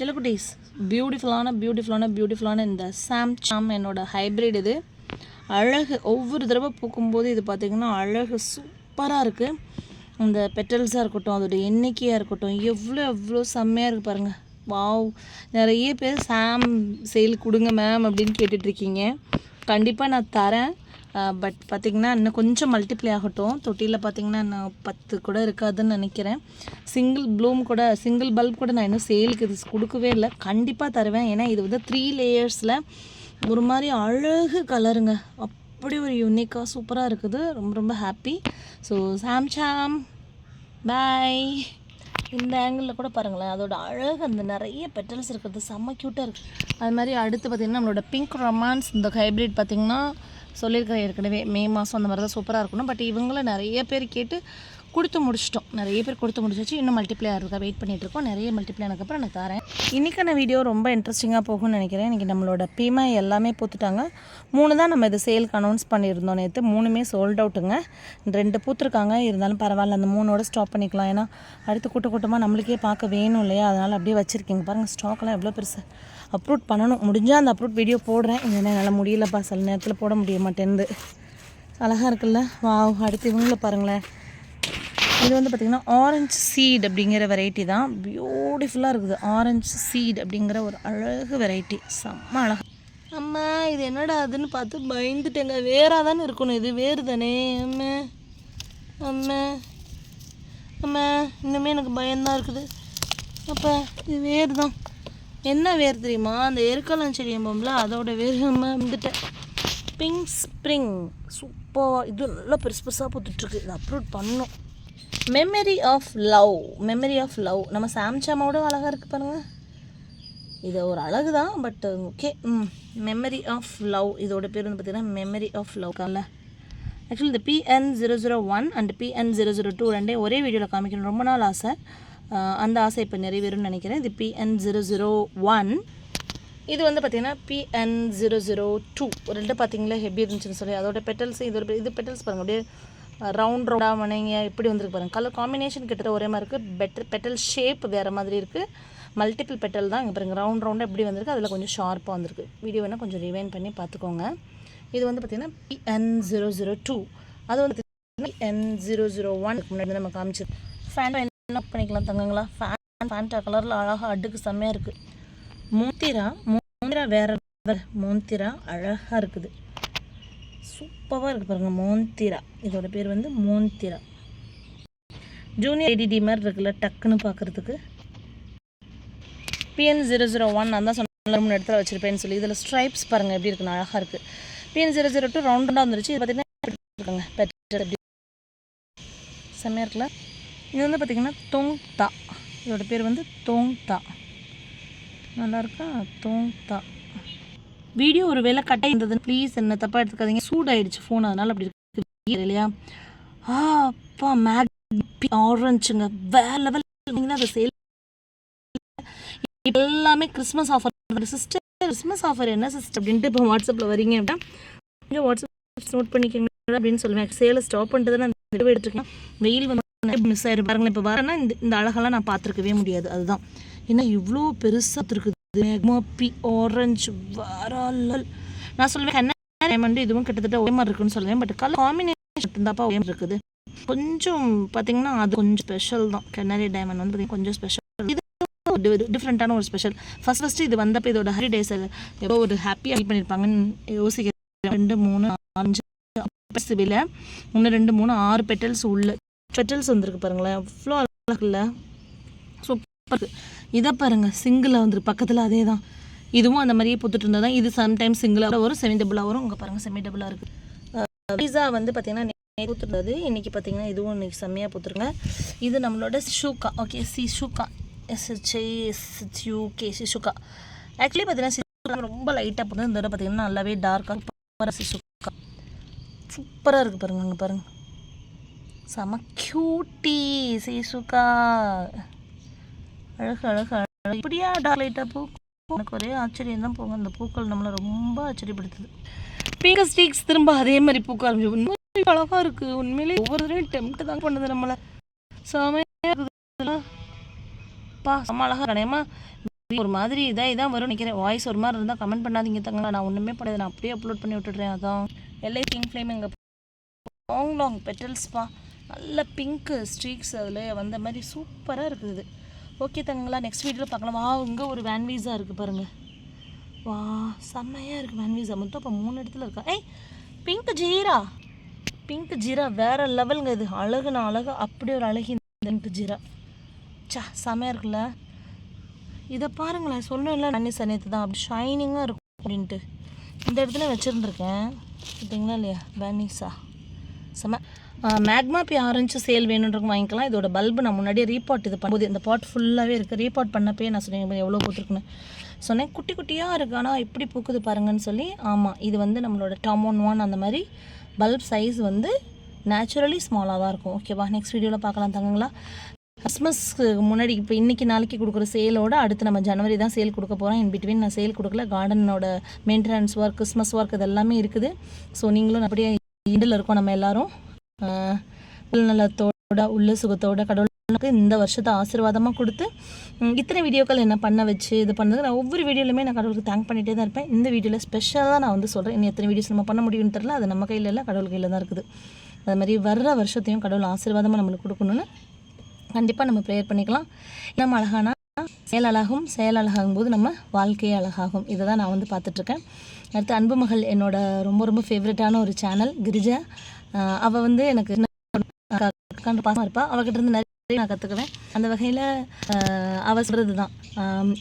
செல்லக்குட்டீஸ் பியூட்டிஃபுல்லான பியூட்டிஃபுல்லான பியூட்டிஃபுல்லான இந்த சாம் சாம் என்னோட ஹைப்ரிட் இது. அழகு ஒவ்வொரு தடவை பூக்கும்போது இது பார்த்திங்கன்னா அழகு சூப்பராக இருக்குது இந்த பெட்டல்ஸாக இருக்கட்டும் அதோட எண்ணிக்கையாக இருக்கட்டும் எவ்வளோ எவ்வளோ செம்மையாக இருக்குது பாருங்கள் வாவ் நிறைய பேர் சாம் சேல் கொடுங்க மேம் அப்படின்னு கேட்டுட்ருக்கீங்க கண்டிப்பாக நான் தரேன். பட் பார்த்திங்கன்னா இன்னும் கொஞ்சம் மல்டிப்ளை ஆகட்டும். தொட்டியில் பார்த்திங்கன்னா இன்னும் பத்து கூட இருக்காதுன்னு நினைக்கிறேன். சிங்கிள் ப்ளூம் கூட சிங்கிள் பல்ப் கூட நான் இன்னும் சேலுக்கு இது கொடுக்கவே இல்லை. கண்டிப்பாக தருவேன். ஏன்னா இது வந்து த்ரீ லேயர்ஸில் ஒரு மாதிரி அழகு கலருங்க அப்படி ஒரு யூனிக்காக சூப்பராக இருக்குது. ரொம்ப ரொம்ப happy so Sam Sam boy இந்த ஆங்கிளில் கூட பாருங்களேன். அதோட அழகு அந்த நிறைய பெட்டல்ஸ் இருக்கிறது. செம்ம க்யூட்டாக இருக்குது அது மாதிரி அடுத்து பார்த்திங்கன்னா நம்மளோட பிங்க் ரொமான்ஸ் இந்த ஹைப்ரிட் பார்த்திங்கன்னா சொல்லியிருக்கிறேன் ஏற்கனவே மே மாதம் அந்த மாதிரி தான் சூப்பராக இருக்கணும். பட் இவங்கள நிறைய பேர் கேட்டு கொடுத்து முடிச்சிட்டோம். நிறைய பேர் கொடுத்து முடிச்சாச்சு. இன்னும் மல்டிப்ளை ஆகிறதுக்காக வெயிட் பண்ணிகிட்ருக்கோம் இருக்கோம். நிறைய மல்டிப்ளை ஆனதுக்கப்புறம் நான் தரேன். இன்றைக்கான வீடியோ ரொம்ப இன்ட்ரெஸ்டிங்காக போகும்னு நினைக்கிறேன். இன்றைக்கி நம்மளோட பீமா எல்லாமே பூத்துட்டாங்க. மூணு தான் நம்ம இது சேலுக்கு அனௌன்ஸ் பண்ணியிருந்தோம் நேற்று மூணுமே சோல்ட் அவுட்டுங்க ரெண்டு பூத்துருக்காங்க. இருந்தாலும் பரவாயில்ல அந்த மூணோட ஸ்டாப் பண்ணிக்கலாம். ஏன்னா அடுத்து கூட்ட கூட்டமாக நம்மளுக்கே பார்க்க வேணும் இல்லையா? அதனால் அப்படியே வச்சுருக்கீங்க. பாருங்கள் ஸ்டாக்லாம் எவ்வளோ பெருசு. அப்ரூட் பண்ணணும். முடிஞ்சால் அந்த அப்ரூட் வீடியோ போடுறேன். இந்த என்னால் முடியலப்பா. சில நேரத்தில் போட முடிய மாட்டேன்து அழகாக இருக்குல்ல? வா அடுத்து இவங்கள பாருங்களேன். இது வந்து பார்த்திங்கன்னா ஆரஞ்சு சீட் அப்படிங்கிற வெரைட்டி தான். பியூட்டிஃபுல்லாக இருக்குது. ஆரஞ்சு சீட் அப்படிங்கிற ஒரு அழகு வெரைட்டி செம்ம அழகா. அம்மா இது என்னடா அதுன்னு பார்த்து பயந்துட்டேங்க. வேறாக தானே இருக்கணும். இது வேறு தானே அம்மா அம்மா அம்மா இன்னுமே எனக்கு பயம்தான் இருக்குது. அப்போ இது வேறு தான் என்ன வேர் தெரியுமா? அந்த எருக்கலாம் செடி என்போம்ல அதோட வேர் அம்மா வந்துட்டேன். பிங்க் ஸ்ப்ரிங் சூப்பராக இது நல்லா பெருசு பெருசாக பூத்துட்ருக்கு இது அப்லோட் பண்ணோம். Memory of love memory of love நம்ம சாம்சாமோட அழகாக இருக்குது பாருங்கள் இது ஒரு அழகு தான் பட் ஓகே uh, ம். மெமரி ஆஃப் லவ் இதோட பேர் வந்து பார்த்திங்கன்னா மெமரி ஆஃப் லவ் கால. ஆக்சுவலி இந்த B N zero zero one and B N zero zero two ரெண்டே ஒரே வீடியோவில் காமிக்கணும் ரொம்ப நாள் ஆசை. அந்த ஆசை இப்போ நிறைவேறும்னு நினைக்கிறேன். இது பிஎன் ஜீரோ ஜீரோ ஒன் இது வந்து பார்த்திங்கன்னா பிஎன் ஜீரோ ஜீரோ டூ ரெண்டு பார்த்தீங்களா ஹெவி இருந்துச்சுன்னு சொல்லி. அதோட பெட்டல்ஸ் இதோட இது பெட்டல்ஸ் பாருங்கள் அப்படியே ரவுண்ட் ரவுண்டாக மனைங்க இப்படி வந்துருக்கு பாருங்கள் கலர் காம்பினேஷன் கிட்டத்தட்ட ஒரே மாதிரி இருக்குது பெட்டர் பெட்டல் ஷேப் வேறு மாதிரி இருக்குது மல்டிபிள் பெட்டல் தான். இங்கே பாருங்கள் ரவுண்ட் ரவுண்டாக எப்படி வந்திருக்கு அதில் கொஞ்சம் ஷார்ப்பாக வந்திருக்கு. வீடியோ வேணால் கொஞ்சம் ரிவைன் பண்ணி பார்த்துக்கோங்க இது வந்து பார்த்திங்கன்னா பிஎன் ஜீரோ ஜீரோ டூ அது வந்து பிஎன் ஜீரோ ஜீரோ ஒன் முன்னாடி நம்ம காமிச்சு ஃபேன் என்ன பண்ணிக்கலாம் தங்கங்களா. ஃபேன் ஃபேண்டா கலரில் அழகாக அடுக்கு செம்மையாக இருக்குது மூத்திரா மூந்திரா வேறு மூந்திரா அழகாக இருக்குது. சூப்பராக இருக்குது பாருங்கள் மோந்திரா. இதோட பேர் வந்து மோந்திரா. ஜூனியர் ஐடிடி மாதிரி இருக்குல்ல டக்குன்னு பார்க்குறதுக்கு பிஎன் ஜீரோ ஜீரோ ஒன் நான் தான் சொன்ன மூணு இடத்துல வச்சுருப்பேன்னு சொல்லி இதில் ஸ்ட்ரைப்ஸ் பாருங்கள் எப்படி இருக்குன்னு அழகாக இருக்குது பிஎன் ஜீரோ ஜீரோ டூ ரவுண்டாக வந்துருச்சு. இது பார்த்தீங்கன்னா பெட்டர் எப்படி செம்மையாக இருக்குல்ல? இது வந்து பார்த்திங்கன்னா தொங் தா இதோட பேர் வந்து தோங் தா நல்லா தோங் தா வீடியோ ஒரு வேலை கட்டாக இருந்தது ப்ளீஸ் என்ன தப்பாக எடுத்துக்காதீங்க. சூடாயிடுச்சு ஃபோன் அதனால் அப்படி இருக்கு. இல்லையா? ஆ அப்பா மேக் ஆரஞ்சுங்க வேற லெவல் அதை சேல் எல்லாமே Christmas offer sister Christmas offer என்ன சிஸ்டர் அப்படின்ட்டு இப்போ வாட்ஸ்அப்பில் வரீங்க அப்படின்னா கொஞ்சம் வாட்ஸ்அப் நோட் பண்ணிக்கோங்க அப்படின்னு சொல்லுவேன் சேலை ஸ்டாப் பண்ணிட்டு நான் இந்த video எடுத்துருக்கேன். வெயில் வந்து மிஸ் ஆயிரும். பாருங்களேன் இப்போ வரேன்னா இந்த இந்த அழகெல்லாம் நான் பார்த்துருக்கவே முடியாது. அதுதான். ஏன்னா இவ்வளோ பெருசாக இருக்குது மப்பி ஆரஞ்சு வரலல் நான் சொல்லுவேன் என்ன டைமண்ட் இதுவும் கிட்டத்தட்ட ஒரே மாதிரி இருக்குன்னு சொல்லுவேன். பட் கலர் காம்பினேஷன் இருந்தாப்பா ஒரே மாதிரி இருக்குது. கொஞ்சம் பார்த்தீங்கன்னா அது கொஞ்சம் ஸ்பெஷல் தான். கெனரி டைமண்ட் வந்து பார்த்தீங்கன்னா கொஞ்சம் ஸ்பெஷல் இது டிஃப்ரெண்ட்டான ஒரு ஸ்பெஷல் ஃபஸ்ட் ஃபஸ்ட்டு இது வந்தப்போ இதோட ஹாலிடேஸ் எவ்வளோ ஒரு ஹாப்பியாக ஃபீல் பண்ணியிருப்பாங்கன்னு யோசிக்கிறேன். ரெண்டு மூணு அஞ்சு சிவில. ஒன்று ரெண்டு மூணு ஆறு பெட்டல்ஸ் உள்ள. பெட்டல்ஸ் வந்திருக்கு பாருங்களேன். அவ்வளோ அழகாக இல்லை சூப்பர். இதை பாருங்க சிங்கிளாக வந்துருக்கு பக்கத்தில் அதே தான் இதுவும் அந்த மாதிரியே பூத்துட்டு இருந்தால் தான் இது சம்டைம்ஸ் சிங்கிளாக வரும் செமி டபுளாக வரும். உங்கள் பாருங்கள் செமி டபுளாக இருக்குது பீஸா வந்து பார்த்தீங்கன்னா பூத்துருந்தது இன்றைக்கி பார்த்தீங்கன்னா இதுவும் இன்றைக்கி செம்மையாக பூத்துருங்க இது நம்மளோட ஷூக்கா okay C ஷூக்கா S H I S H U K சிசுக்கா actually பார்த்தீங்கன்னா சிசுக்கா ரொம்ப லைட்டாக போட்டு இந்த தடவை பார்த்தீங்கன்னா நல்லாவே டார்க்காக சூப்பராக சிசுக்கா சூப்பராக இருக்குது பாருங்க அங்கே பாருங்க. செம க்யூட்டி சிசுக்கா அழகு அழகு அழகு. இப்படியா டார்க் லைட்டாக பூ எனக்கு ஒரே ஆச்சரியம் தான் போங்க. அந்த பூக்கள் நம்மளை ரொம்ப ஆச்சரியப்படுத்துது. பிங்க ஸ்டீக்ஸ் திரும்ப அதே மாதிரி பூக்க ஆரம்பிச்சு. உண்மையிலே அழகாக இருக்குது உண்மையிலே ஒவ்வொரு தடவையும் டெம்ட் தான் பண்ணுது நம்மளை. செமையாக இருக்குது. பா செம்ம அழகாக கடையமா ஒரு மாதிரி இதாக இதான் வரும் நினைக்கிறேன். வாய்ஸ் ஒரு மாதிரி இருந்தால் கமெண்ட் பண்ணாதீங்க தாங்க நான் ஒன்றுமே பண்ணாது நான் அப்படியே அப்லோட் பண்ணி விட்டுடுறேன். அதான். எல்ஐ கிங் ஃப்ளேம் எங்கள் லாங் லாங் பெட்டல்ஸ்ப்பா நல்ல பிங்க்கு ஸ்ட்ரீக்ஸ் அதில் வந்த மாதிரி சூப்பராக இருக்குது ஓகே தங்கங்களா நெக்ஸ்ட் வீடியோவில் பார்க்கலாம். வா இங்கே ஒரு வேன் வீஸா இருக்குது பாருங்கள் வா செம்மையாக இருக்குது வேன் வீஸா மொத்தம் இப்போ மூணு இடத்துல இருக்கா? ஏய் பிங்க் ஜீரா. பிங்க் ஜீரா வேறு லெவலுங்க இது. அழகுனா அழகு அப்படி ஒரு அழகு இந்த பிங்க் ஜீரா. சா செம்மையாக இருக்குல்ல? இதை பாருங்களேன். சொன்னேன்ல நன்னி சனியத்து தான். அப்படி ஷைனிங்காக இருக்கும் அப்படின்ட்டு. இந்த இடத்துல வச்சுருந்துருக்கேன். பார்த்தீங்களா இல்லையா? பேனிஸா செம மேக்மா பி ஆரஞ்சு சேல் வேணுன்றவங்க வாங்கிக்கலாம். இதோட பல்பு நான் முன்னாடியே ரீபாட் இது பண்ணும்போது இந்த பாட் ஃபுல்லாகவே இருக்குது ரீபாட் பண்ணப்பே நான் சொன்னேன் எவ்வளோ கொடுத்துருக்குன்னு சொன்னேன் குட்டி குட்டியாக இருக்குது ஆனால் எப்படி பூக்குது பாருங்கன்னு சொல்லி. ஆமாம் இது வந்து நம்மளோட டாமோன் ஒன் அந்த மாதிரி பல்ப் சைஸ் வந்து நேச்சுரலி ஸ்மாலாக தான் இருக்கும். ஓகேவா நெக்ஸ்ட் வீடியோவில் பார்க்கலாம் தங்கங்களா. கிறிஸ்மஸ்க்கு முன்னாடி இப்போ இன்றைக்கி நாளைக்கு கொடுக்குற சேலோட அடுத்து நம்ம ஜனவரி தான் சேல் கொடுக்க போகிறோம் இன் பிட்வீன் நான் சேல் கொடுக்கல. கார்டனோட மெயின்டெனன்ஸ் ஒர்க் கிறிஸ்மஸ் ஒர்க் இது எல்லாமே இருக்குது. ஸோ நீங்களும் அப்படியே இண்டில் இருக்கோம் நம்ம எல்லோரும். நலத்தோட உள்ள சுகத்தோட கடவுளுக்கு இந்த வருஷத்தை ஆசீர்வாதமாக கொடுத்து இத்தனை வீடியோக்கள் என்ன பண்ண வச்சு இது பண்ணது நான் ஒவ்வொரு வீடியோலையுமே நான் கடவுளுக்கு தேங்க் பண்ணிகிட்டே தான் இருப்பேன். இந்த வீடியோவில் ஸ்பெஷலாக நான் வந்து சொல்கிறேன் இன்னும் எத்தனை வீடியோஸ் நம்ம பண்ண முடியும்னு தெரில அது நம்ம கையில் இல்லை கடவுள் கையில் தான் இருக்குது. அது மாதிரி வர்ற வருஷத்தையும் கடவுள் ஆசீர்வாதமாக நம்மளுக்கு கொடுக்கணும்னு கண்டிப்பாக நம்ம ப்ரேயர் பண்ணிக்கலாம். நம்ம அழகானா செயலழகும் செயலழகாகும் போது நம்ம வாழ்க்கையே அழகாகும். இதை தான் நான் வந்து பார்த்துட்ருக்கேன். அடுத்து அன்பு மகள் என்னோட ரொம்ப ரொம்ப ஃபேவரட்டான ஒரு சேனல் கிரிஜா. அவள் வந்து எனக்கு கண்டு பாசமாக இருப்பா. அவகிட்ட இருந்து நிறைய நான் கற்றுக்குவேன் அந்த வகையில் அவள் சொல்கிறது தான்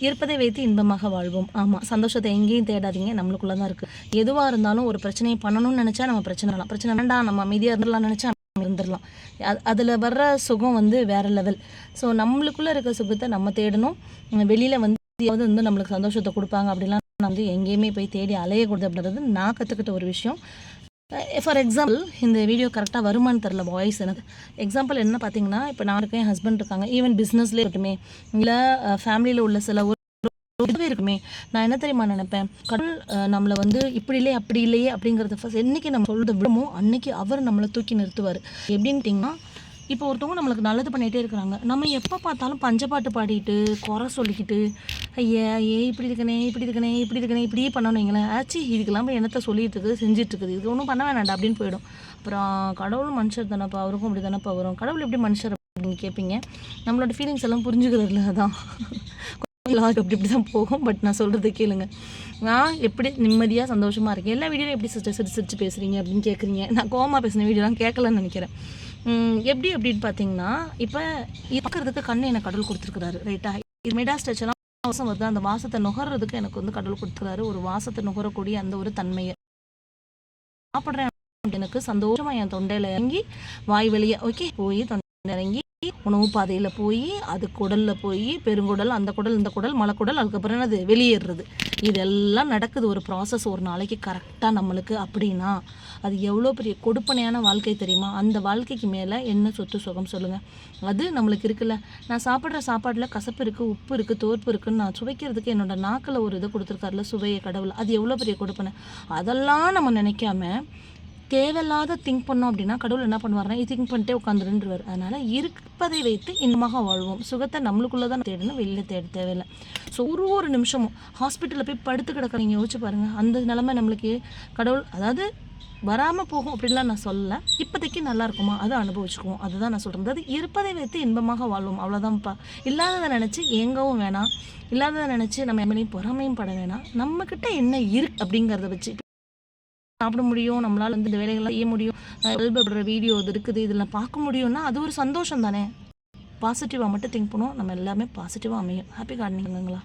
இருப்பதை வைத்து இன்பமாக வாழ்வோம். ஆமாம் சந்தோஷத்தை எங்கேயும் தேடாதீங்க. நம்மளுக்குள்ளே தான் இருக்குது எதுவாக இருந்தாலும் ஒரு பிரச்சனையை பண்ணணும்னு நினச்சா நம்ம பிரச்சனை பிரச்சனை வேண்டாம் நம்ம அமைதியாக இருந்துடலாம் நினச்சா இருந்துடலாம் அதில் வர்ற சுகம் வந்து வேறு லெவல் ஸோ நம்மளுக்குள்ளே இருக்க சுகத்தை நம்ம தேடணும். வெளியில் வந்து வந்து நம்மளுக்கு சந்தோஷத்தை கொடுப்பாங்க அப்படிலாம் நான் வந்து எங்கேயுமே போய் தேடி அலையக்கூடாது அப்படின்றது நான் கற்றுக்கிட்ட ஒரு விஷயம். ஃபார் எக்ஸாம்பிள் இந்த வீடியோ கரெக்டாக வருமானு தெரில வாய்ஸ் எனக்கு. எக்ஸாம்பிள் என்ன பார்த்தீங்கன்னா இப்போ நான் இருக்கேன் ஹஸ்பண்ட் இருக்காங்க ஈவன் பிஸ்னஸ்லேயே இருக்கட்டுமே. இல்லை ஃபேமிலியில் உள்ள சில இதுவே இருக்குமே. நான் என்ன தெரியுமா நினைப்பேன்? கடவுள் நம்மளை வந்து இப்படி இல்லையே அப்படி இல்லையே அப்படிங்கிறத ஃபர்ஸ்ட் என்னைக்கு நம்ம சொல்கிறத விடமோ அன்னைக்கு அவர் நம்மளை தூக்கி நிறுத்துவார். எப்படின்ட்டிங்கன்னா இப்போ ஒருத்தவங்க நம்மளுக்கு நல்லது பண்ணிகிட்டே இருக்கிறாங்க. நம்ம எப்போ பார்த்தாலும் பஞ்சப்பாட்டு பாடிட்டு குறை சொல்லிக்கிட்டு ஐயா ஏ இப்படி இருக்கனே இப்படி இருக்கனே இப்படி இருக்கனே இப்படியே பண்ணணும் வைங்களேன். ஆச்சு இதுக்கெல்லாம் போய் என்னத்தை சொல்லிட்டு இருக்குது செஞ்சுட்டு இருக்குது. இதுக்கு ஒன்றும் பண்ண வேணாண்டா அப்படின்னு போயிடும். அப்புறம் கடவுள் மனுஷர் தானப்பா அவருக்கும் அப்படி தானப்பா வரும். கடவுள் எப்படி மனுஷர் அப்படின்னு கேட்பீங்க நம்மளோட ஃபீலிங்ஸ் எல்லாம் புரிஞ்சுக்கிறதுல தான் லாக் அப்படி இப்படி தான் போகும். பட் நான் சொல்கிறத கேளுங்க. நான் எப்படி நிம்மதியாக சந்தோஷமாக இருக்கேன்? எல்லா வீடியோவும் எப்படி சிரிச்சு சிரிச்சு சிரிச்சு பேசுகிறீங்க அப்படின்னு கேட்குறீங்க நான் கோமா பேசின வீடியோலாம் கேட்கலன்னு நினைக்கிறேன். எப்படி அப்படின்னு பார்த்தீங்கன்னா இப்போ பார்க்கறதுக்கு கண்ணு எனக்கு கடவுள் கொடுத்துருக்குறாரு ரைட்டா இது மெடா ஸ்டெச்செல்லாம் வாசம் வருது. அந்த வாசத்தை நுகர்றதுக்கு எனக்கு வந்து கடவுள் கொடுத்துருக்காரு ஒரு வாசத்தை நுகரக்கூடிய அந்த ஒரு தன்மையை. சாப்பிட்றேன். எனக்கு சந்தோஷமாக என் தொண்டையில் இறங்கி வாய் வெளியே ஓகே போய் தொண்டை இறங்கி உணவு பாதையில் போய் அது குடலில் போய் பெருங்குடல் அந்த குடல் இந்த குடல் மலைக்குடல் அதுக்கப்புறம் என்னது? வெளியேறுறது. இதெல்லாம் நடக்குது. ஒரு ப்ராசஸ் ஒரு நாளைக்கு கரெக்டாக நம்மளுக்கு அப்படின்னா அது எவ்வளோ பெரிய கொடுப்பனையான வாழ்க்கை தெரியுமா? அந்த வாழ்க்கைக்கு மேலே என்ன சொத்து சுகம் சொல்லுங்கள் அது நம்மளுக்கு இருக்குல்ல. நான் சாப்பிட்ற சாப்பாட்டில் கசப்பு இருக்குது உப்பு இருக்குது தோற்பு இருக்குன்னு நான் சுவைக்கிறதுக்கு என்னோட நாக்கில் ஒரு இதை கொடுத்துருக்காருல சுவையை கடவுள். அது எவ்வளோ பெரிய கொடுப்பனை? அதெல்லாம் நம்ம நினைக்காம தேவையில்லாத திங்க் பண்ணோம் அப்படின்னா கடவுள் என்ன பண்ணுவார்னா இது திங்க் பண்ணிட்டே உட்காந்துருன்றுவார். அதனால் இருப்பதை வைத்து இன்பமாக வாழ்வோம். சுகத்தை நம்மளுக்குள்ளே தான் தேடணும். வெளியில் தேட தேவையில்லை. ஸோ ஒரு ஒரு நிமிஷமும் ஹாஸ்பிட்டலில் போய் படுத்து கிடக்குறீங்க யோசிச்சு பாருங்கள் அந்த நிலமை நம்மளுக்கு கடவுள் அதாவது வராமல் போகும் அப்படின்லாம் நான் சொல்லலை. இப்போதைக்கு நல்லா இருக்குமா? அதை அனுபவிச்சுக்குவோம். அதுதான் நான் சொல்கிறேன் அதாவது இருப்பதை வைத்து இன்பமாக வாழ்வோம். அவ்வளோதான்ப்பா இல்லாததை நினச்சி ஏங்கவும் வேணாம். இல்லாததை நினச்சி நம்ம எம்எல்ஏயும் பொறாமையும் பட வேணாம். நம்மக்கிட்ட என்ன இருக்கு அப்படிங்கிறத வச்சு சாப்பிட முடியும் நம்மளால் வந்து இந்த வேலைகள்லாம் செய்ய முடியும். பல்படுற வீடியோ இது இருக்குது இதெல்லாம் பார்க்க முடியும்னா அது ஒரு சந்தோஷம் தானே பாசிட்டிவாக மட்டும் திங்க் பண்ணுவோம். நம்ம எல்லாமே பாசிட்டிவாக அமையும். ஹாப்பி கார்டனிங்களா